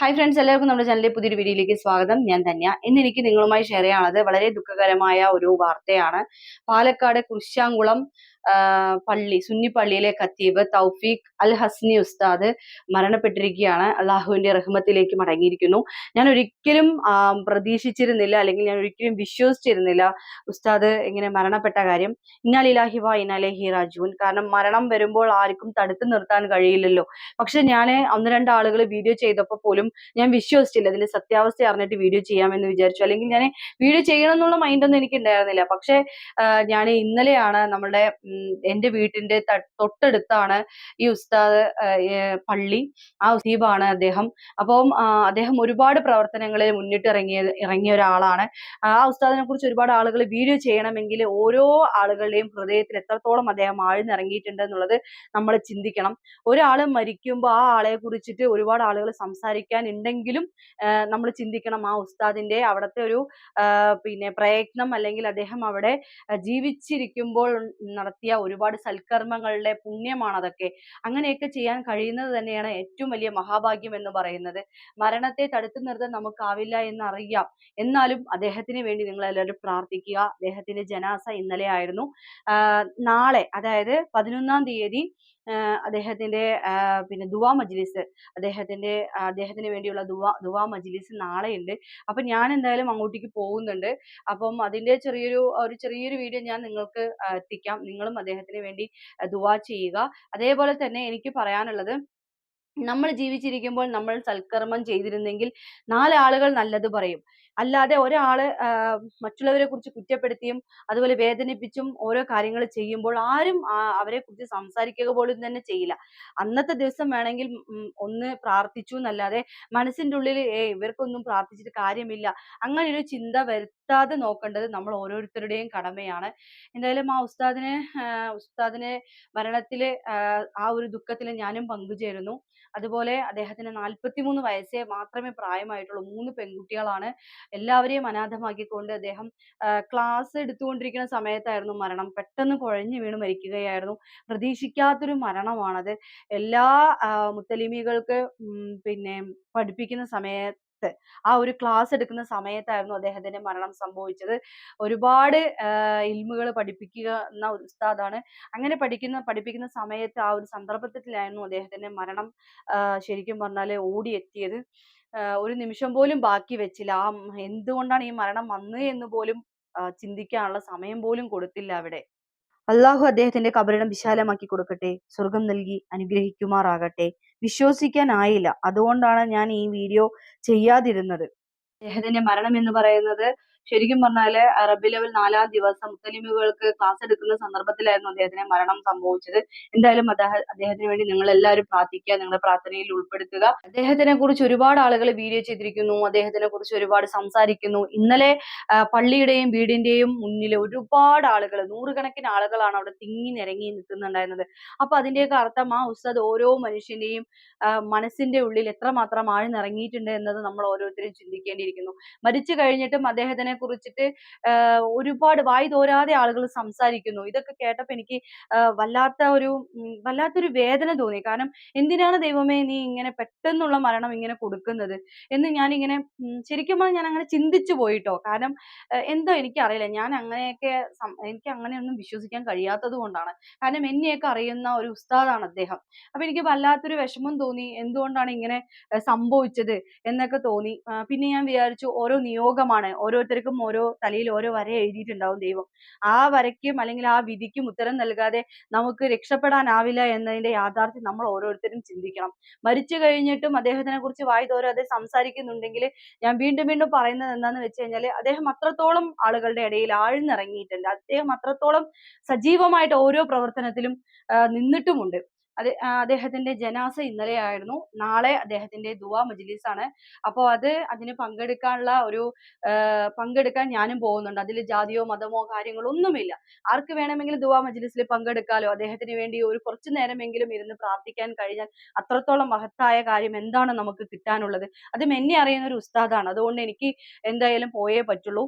Hi friends എല്ലാവർക്കും നമ്മുടെ ചാനലിലെ പുതിയൊരു വീഡിയോയിലേക്ക് സ്വാഗതം. ഞാൻ ധന്യ. ഇന്ന് എനിക്ക് നിങ്ങളുമായി ഷെയർ ചെയ്യാനുള്ളത് വളരെ ദുഃഖകരമായ ഒരു വാർത്തയാണ്. പാലക്കാട് കുരിശാങ്കുളം ആ, പള്ളി സുന്നി പള്ളിയിലെ ഖത്തീബ് തൗഫീഖ് അൽ ഹസ്നി ഉസ്താദ് മരണപ്പെട്ടിരിക്കുകയാണ്. അള്ളാഹുവിന്റെ റഹ്മത്തിലേക്ക് മടങ്ങിയിരിക്കുന്നു. ഞാൻ ഒരിക്കലും പ്രതീക്ഷിച്ചിരുന്നില്ല അല്ലെങ്കിൽ ഞാൻ ഒരിക്കലും വിശ്വസിച്ചിരുന്നില്ല ഉസ്താദ് ഇങ്ങനെ മരണപ്പെട്ട കാര്യം. ഇന്നാലിലാഹി വ ഇന്നാലേഹി റാജൂൻ കാരണം മരണം വരുമ്പോൾ ആർക്കും തടുത്തു നിർത്താൻ കഴിയില്ലല്ലോ. പക്ഷെ ഞാൻ ഒന്ന് രണ്ട് ആളുകൾ വീഡിയോ ചെയ്തപ്പോൾ പോലും ഞാൻ വിശ്വസിച്ചില്ല. ഇതിന്റെ സത്യാവസ്ഥ അറിഞ്ഞിട്ട് വീഡിയോ ചെയ്യാമെന്ന് വിചാരിച്ചു. അല്ലെങ്കിൽ ഞാൻ വീഡിയോ ചെയ്യണം എന്നുള്ള മൈൻഡൊന്നും എനിക്ക് ഉണ്ടായിരുന്നില്ല പക്ഷെ ഞാൻ ഇന്നലെയാണ് നമ്മുടെ എന്റെ വീട്ടിന്റെ തൊട്ടടുത്താണ് ഈ ഉസ്താദ് പള്ളി. ആ ഉസീബാണ് അദ്ദേഹം. അപ്പം അദ്ദേഹം ഒരുപാട് പ്രവർത്തനങ്ങളിൽ മുന്നിട്ട് ഇറങ്ങിയ ഇറങ്ങിയ ഒരാളാണ്. ആ ഉസ്താദിനെ കുറിച്ച് ഒരുപാട് ആളുകൾ വീഡിയോ ചെയ്യണമെങ്കിൽ ഓരോ ആളുകളുടെയും ഹൃദയത്തിൽ എത്രത്തോളം അദ്ദേഹം ആഴ്ന്നിറങ്ങിയിട്ടുണ്ട് എന്നുള്ളത് നമ്മൾ ചിന്തിക്കണം. ഒരാൾ മരിക്കുമ്പോൾ ആ ആളെ കുറിച്ചിട്ട് ഒരുപാട് ആളുകൾ സംസാരിക്കാൻ ഉണ്ടെങ്കിലും നമ്മൾ ചിന്തിക്കണം ആ ഉസ്താദിന്റെ അവിടുത്തെ ഒരു പിന്നെ പ്രയത്നം അല്ലെങ്കിൽ അദ്ദേഹം അവിടെ ജീവിച്ചിരിക്കുമ്പോൾ ജീവിച്ചിരിക്കുമ്പോൾ നടത്തിയ ഒരുപാട് സൽക്കർമ്മങ്ങളുടെ പുണ്യമാണ് അതൊക്കെ അങ്ങനെയൊക്കെ ചെയ്യാൻ കഴിയുന്നത് തന്നെയാണ് ഏറ്റവും വലിയ മഹാഭാഗ്യം എന്ന് പറയുന്നത്. മരണത്തെ തടുത്തു നിർത്താൻ നമുക്കാവില്ല എന്നറിയാം. എന്നാലും അദ്ദേഹത്തിന് വേണ്ടി നിങ്ങൾ എല്ലാവരും പ്രാർത്ഥിക്കുക. അദ്ദേഹത്തിന്റെ ജനാസ ഇന്നലെ ആയിരുന്നു. നാളെ അതായത് പതിനൊന്നാം തീയതി അദ്ദേഹത്തിന്റെ പിന്നെ ദുവാ മജ്ലിസ് അദ്ദേഹത്തിന്റെ അദ്ദേഹത്തിന് വേണ്ടിയുള്ള ദുവാ ദുവാ മജ്ലിസ് നാളെ ഉണ്ട് അപ്പൊ ഞാൻ എന്തായാലും അങ്ങോട്ടേക്ക് പോകുന്നുണ്ട്. അപ്പം അതിന്റെ ചെറിയൊരു ഒരു ചെറിയൊരു വീഡിയോ ഞാൻ നിങ്ങൾക്ക് എത്തിക്കാം. എത്തിക്കാം നിങ്ങളും അദ്ദേഹത്തിന് വേണ്ടി ദുവാ ചെയ്യുക. അതേപോലെ തന്നെ എനിക്ക് പറയാനുള്ളത് നമ്മൾ ജീവിച്ചിരിക്കുമ്പോൾ നമ്മൾ സൽക്കർമ്മം ചെയ്തിരുന്നെങ്കിൽ നാലാളുകൾ നല്ലത് പറയും. അല്ലാതെ ഒരാൾ മറ്റുള്ളവരെ കുറിച്ച് കുറ്റപ്പെടുത്തിയും അതുപോലെ വേദനിപ്പിച്ചും ഓരോ കാര്യങ്ങൾ ചെയ്യുമ്പോൾ ആരും അവരെ കുറിച്ച് സംസാരിക്കുക പോലും തന്നെ ചെയ്യില്ല. അന്നത്തെ ദിവസം വേണമെങ്കിൽ ഒന്ന് പ്രാർത്ഥിച്ചു എന്നല്ലാതെ മനസ്സിന്റെ ഉള്ളിൽ ഏ ഇവർക്കൊന്നും പ്രാർത്ഥിച്ചിട്ട് കാര്യമില്ല. അങ്ങനെ ഒരു ചിന്ത വരുത്താതെ നോക്കേണ്ടത് നമ്മൾ ഓരോരുത്തരുടെയും കടമയാണ്. എന്തായാലും ആ ഉസ്താദിനെ ഉസ്താദിനെ മരണത്തിൽ ആ ഒരു ദുഃഖത്തിൽ ഞാനും പങ്കുചേരുന്നു. അതുപോലെ അദ്ദേഹത്തിന് നാൽപ്പത്തിമൂന്ന് വയസ്സേ മാത്രമേ പ്രായമായിട്ടുള്ളൂ. മൂന്ന് പെൺകുട്ടികളാണ്. എല്ലാവരെയും അനാഥമാക്കിക്കൊണ്ട് അദ്ദേഹം ക്ലാസ് എടുത്തുകൊണ്ടിരിക്കുന്ന സമയത്തായിരുന്നു മരണം. പെട്ടെന്ന് കുഴഞ്ഞു വീണ് മരിക്കുകയായിരുന്നു. പ്രതീക്ഷിക്കാത്തൊരു മരണമാണത്. എല്ലാ മുത്തലിമികൾക്ക് പിന്നെ പഠിപ്പിക്കുന്ന സമയത്ത് ആ ഒരു ക്ലാസ് എടുക്കുന്ന സമയത്തായിരുന്നു അദ്ദേഹത്തിന്റെ മരണം സംഭവിച്ചത്. ഒരുപാട് ഇൽമുകൾ പഠിപ്പിക്കുക എന്ന ഒരു ഉസ്താദാണ്. അങ്ങനെ പഠിക്കുന്ന പഠിപ്പിക്കുന്ന സമയത്ത് ആ ഒരു സന്ദർഭത്തിലായിരുന്നു അദ്ദേഹത്തിന്റെ മരണം ശരിക്കും പറഞ്ഞാൽ ഓടിയെത്തിയത്. ഒരു നിമിഷം പോലും ബാക്കി വെച്ചില്ല. ആ എന്തുകൊണ്ടാണ് ഈ മരണം വന്നത് എന്ന് പോലും ചിന്തിക്കാനുള്ള സമയം പോലും കൊടുത്തില്ല അവിടെ. അള്ളാഹു അദ്ദേഹത്തിന്റെ കബറിടം വിശാലമാക്കി കൊടുക്കട്ടെ. സ്വർഗം നൽകി അനുഗ്രഹിക്കുമാറാകട്ടെ. വിശ്വസിക്കാനായില്ല. അതുകൊണ്ടാണ് ഞാൻ ഈ വീഡിയോ ചെയ്യാതിരുന്നത്. അദ്ദേഹത്തിന്റെ മരണം എന്ന് പറയുന്നത് ശരിക്കും പറഞ്ഞാൽ അറബി ലെവൽ നാലാം ദിവസം മുത്തലിമുകൾക്ക് ക്ലാസ് എടുക്കുന്ന സന്ദർഭത്തിലായിരുന്നു അദ്ദേഹത്തിന് മരണം സംഭവിച്ചത്. എന്തായാലും അദ്ദേഹ അദ്ദേഹത്തിന് വേണ്ടി നിങ്ങൾ എല്ലാവരും പ്രാർത്ഥിക്കുക നിങ്ങളുടെ പ്രാർത്ഥനയിൽ ഉൾപ്പെടുത്തുക. അദ്ദേഹത്തിനെ കുറിച്ച് ഒരുപാട് ആളുകൾ വീഡിയോ ചെയ്തിരിക്കുന്നു അദ്ദേഹത്തിനെ കുറിച്ച് ഒരുപാട് സംസാരിക്കുന്നു. ഇന്നലെ പള്ളിയുടെയും വീടിന്റെയും മുന്നിൽ ഒരുപാട് ആളുകൾ നൂറുകണക്കിന് ആളുകളാണ് അവിടെ തിങ്ങി നിരങ്ങി നിൽക്കുന്നുണ്ടായിരുന്നത്. അപ്പൊ അതിന്റെയൊക്കെ അർത്ഥം ആ ഉസ്താദ് ഓരോ മനുഷ്യന്റെയും മനസ്സിന്റെ ഉള്ളിൽ എത്രമാത്രം ആഴ്ന്നിറങ്ങിയിട്ടുണ്ട് എന്നത് നമ്മൾ ഓരോരുത്തരും ചിന്തിക്കേണ്ടിയിരിക്കുന്നു. മരിച്ചു കഴിഞ്ഞിട്ടും അദ്ദേഹത്തിനെ കുറിച്ചിട്ട് ആ, ഒരുപാട് വായി തോരാതെ ആളുകൾ സംസാരിക്കുന്നു. ഇതൊക്കെ കേട്ടപ്പോൾ എനിക്ക് വല്ലാത്ത ഒരു വല്ലാത്തൊരു വേദന തോന്നി. കാരണം എന്തിനാണ് ദൈവമേ നീ ഇങ്ങനെ പെട്ടെന്നുള്ള മരണം ഇങ്ങനെ കൊടുക്കുന്നത്? എന്ന് ഞാൻ ഇങ്ങനെ ശരിക്കും പറഞ്ഞാൽ ഞാൻ അങ്ങനെ ചിന്തിച്ചു പോയിട്ടോ. കാരണം എന്തോ എനിക്കറിയില്ല. ഞാൻ അങ്ങനെയൊക്കെ എനിക്ക് അങ്ങനെയൊന്നും വിശ്വസിക്കാൻ കഴിയാത്തത് കൊണ്ടാണ്. കാരണം എന്നെയൊക്കെ അറിയുന്ന ഒരു ഉസ്താദാണ് അദ്ദേഹം. അപ്പൊ എനിക്ക് വല്ലാത്തൊരു വിഷമം തോന്നി. എന്തുകൊണ്ടാണ് ഇങ്ങനെ സംഭവിച്ചത് എന്നൊക്കെ തോന്നി. പിന്നെ ഞാൻ വിചാരിച്ചു ഓരോ നിയോഗമാണ്. ഓരോരുത്തർക്കും ഓരോ തലയിൽ ഓരോ വര എഴുതിയിട്ടുണ്ടാവും ദൈവം. ആ വരയ്ക്കും അല്ലെങ്കിൽ ആ വിധിക്കും ഉത്തരം നൽകാതെ നമുക്ക് രക്ഷപ്പെടാനാവില്ല എന്നതിന്റെ യാഥാർത്ഥ്യം നമ്മൾ ഓരോരുത്തരും ചിന്തിക്കണം. മരിച്ചു കഴിഞ്ഞിട്ടും അദ്ദേഹത്തിനെ കുറിച്ച് വായി അദ്ദേഹം സംസാരിക്കുന്നുണ്ടെങ്കിൽ ഞാൻ വീണ്ടും വീണ്ടും പറയുന്നത് എന്താന്ന് വെച്ച് കഴിഞ്ഞാൽ അദ്ദേഹം അത്രത്തോളം ആളുകളുടെ ഇടയിൽ ആഴ്ന്നിറങ്ങിയിട്ടുണ്ട്. അദ്ദേഹം അത്രത്തോളം സജീവമായിട്ട് ഓരോ പ്രവർത്തനത്തിലും നിന്നിട്ടുമുണ്ട്. അത് അദ്ദേഹത്തിന്റെ ജനാസ ഇന്നലെയായിരുന്നു. നാളെ അദ്ദേഹത്തിന്റെ ദുവാ മജ്ലിസ് ആണ് അപ്പോൾ അത് അതിന് പങ്കെടുക്കാനുള്ള ഒരു പങ്കെടുക്കാൻ ഞാനും പോകുന്നുണ്ട്. അതിൽ ജാതിയോ മതമോ കാര്യങ്ങളോ ഒന്നുമില്ല. ആർക്ക് വേണമെങ്കിലും ദുവാ മജ്ലിസിൽ പങ്കെടുക്കാലോ. അദ്ദേഹത്തിന് വേണ്ടി ഒരു കുറച്ചു നേരമെങ്കിലും ഇരുന്ന് പ്രാർത്ഥിക്കാൻ കഴിഞ്ഞാൽ അത്രത്തോളം മഹത്തായ കാര്യം എന്താണ് നമുക്ക് കിട്ടാനുള്ളത്. അതും എന്നെ അറിയുന്ന ഒരു ഉസ്താദാണ്. അതുകൊണ്ട് എനിക്ക് എന്തായാലും പോയേ പറ്റുള്ളൂ.